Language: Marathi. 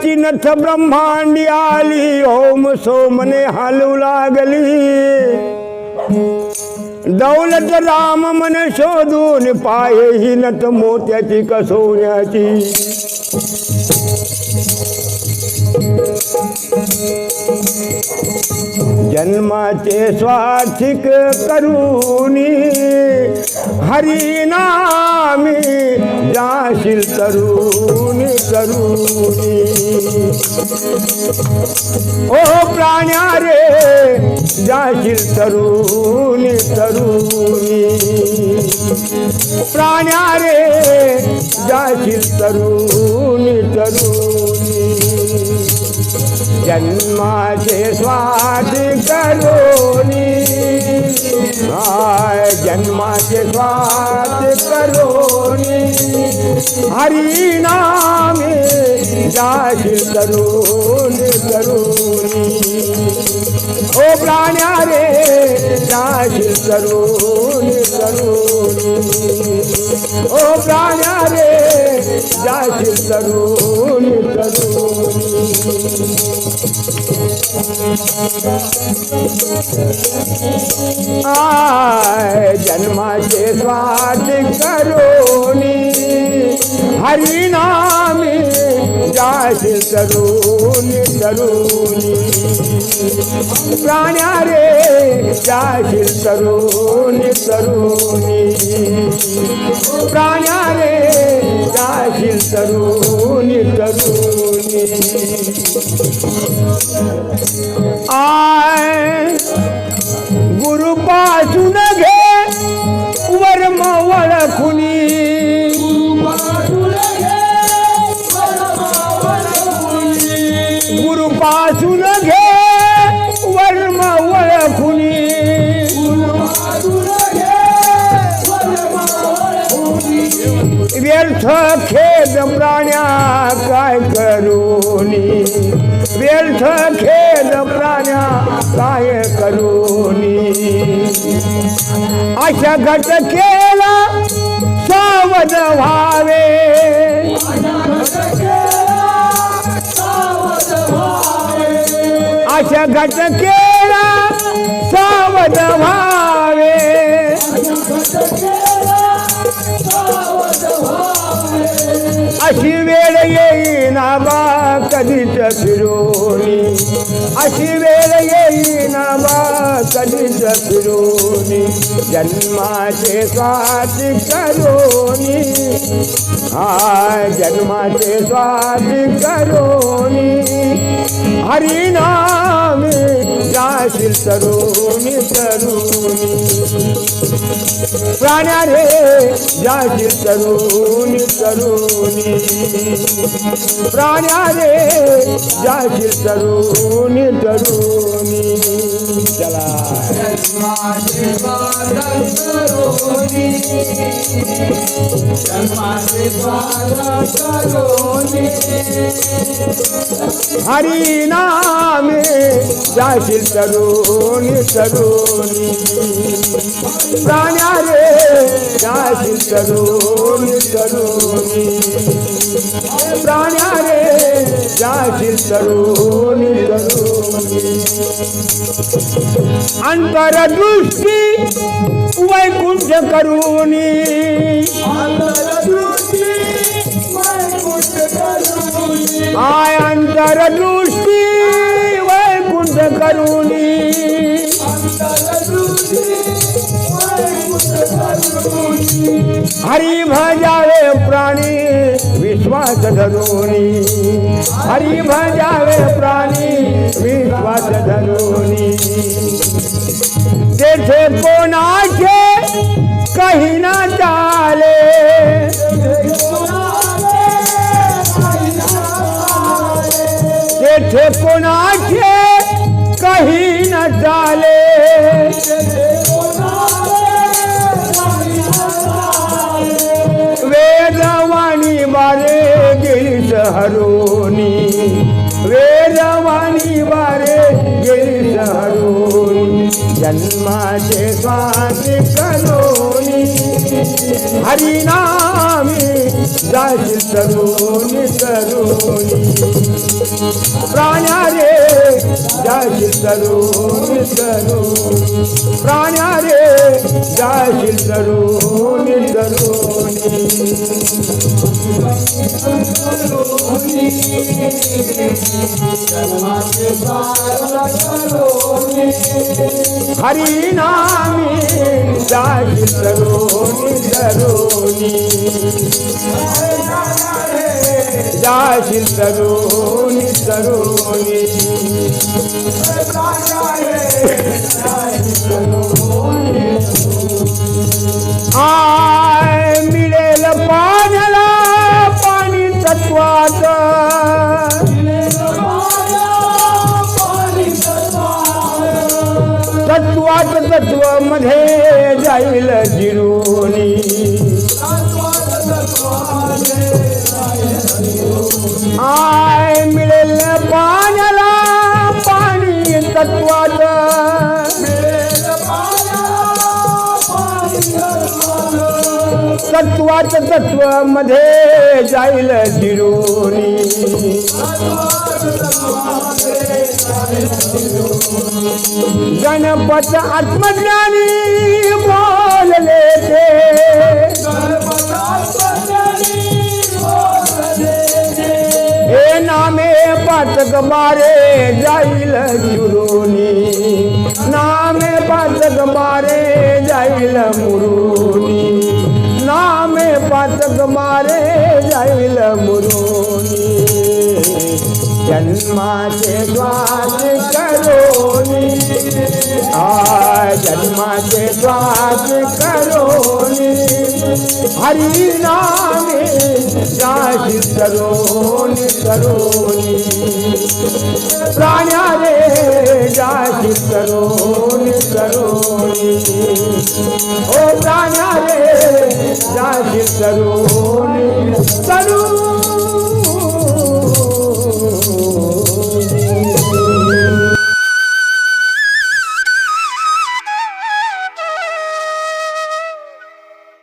जन्माची नथ ब्रह्मांडी आली ओम सोमने हालू लागली. दौलत राम मन शोधून पाये ही नथ मोत्याची कसोण्याची जन्माचे स्वार्थिक करूनी हरिनामी जाशील तरुणी तरुणी। ओ प्राण्या रे जाशील तरुणी तरुणी। प्राण्या रे जाशील तरुणी तरुणी। जन्माचे स्वाद करोनी हाय जन्माचे स्वाद करोनी. हरिनामे जाशील करोनी करोनी. ओ प्राण्या रे जाशील करोनी करोनी. ओ प्राण्या रे जाशील करोनी करोनी. हरिनामी जाशील तरुणी तरुणी प्राण्या रे जाशील तरुणी तरुणी प्राण्या रे जाशील तरुणी व्यर्थ खेद प्राण्या काय करूनी व्यर्थ खेद प्राण्या काय करूनी अशा घट केला सावध व्हावे. अशा घट केला सावध व्हावे. अशी वेळ येईना बा कधीच फिरोनी अशी वेळ येईना बा कधीच फिरोनी जन्माचे स्वाद करोनी. हा जन्माचे स्वाद करोनी. हरिनामी जाशील तरुणी तरुणी प्राण्या रे जाशील तरुणी तरुणी प्राण्या रे जाशील तरुणी तरुणी हरी नामे जाशील तरुणी तरुणी। प्राण्या रे जाशील तरुणी तरुणी। प्राण्या रे जाशील तरुणी। अंतरदृष्टी वैकुंठ करुणी। आय अंतरदृष्टी वैकुंठ करुणी। हरी भजावे प्राणी। विश्वास धरोनी हरी भजावे प्राणी विश्वास धरोनी. तेथे कोणाचे काही ना चाले. तेथे कोणा रे गेली हरोनी जन्माचे स्वाती करोनी. हरिनामी जाशील तरुणी तरुणी प्राण्या रे जाशील तरुणी तरुणी. प्राण्या रे जाशील तरुणी तरुणी. हरिनामी जाशील तरुणी तरुणी. जाशील तरुणी तरुणी. आय मिळेल पाण्याला पाणी तत्वात तत्वात तत्वमध्ये जाईल जिरुनी. आय मिळेल तत्वाच. तत्वात तत्वमध्ये जाईल जिरुनी गणपत आत्मज्ञानी बोलले ते. पाचक मारे जाईल चुरुनी नामे पाचक मारे जाईल मुरुनी. नामे पाचक मारे जाईल मुरुनी. जन्माचे श्वास करोनी. आ जन्माचे श्वास करोनी. हरी नामे जाशी करोनी करोनी. प्राण्या रे जाशी करोनी करोनी ओ प्राण्या रे जाशी करोनी करोनी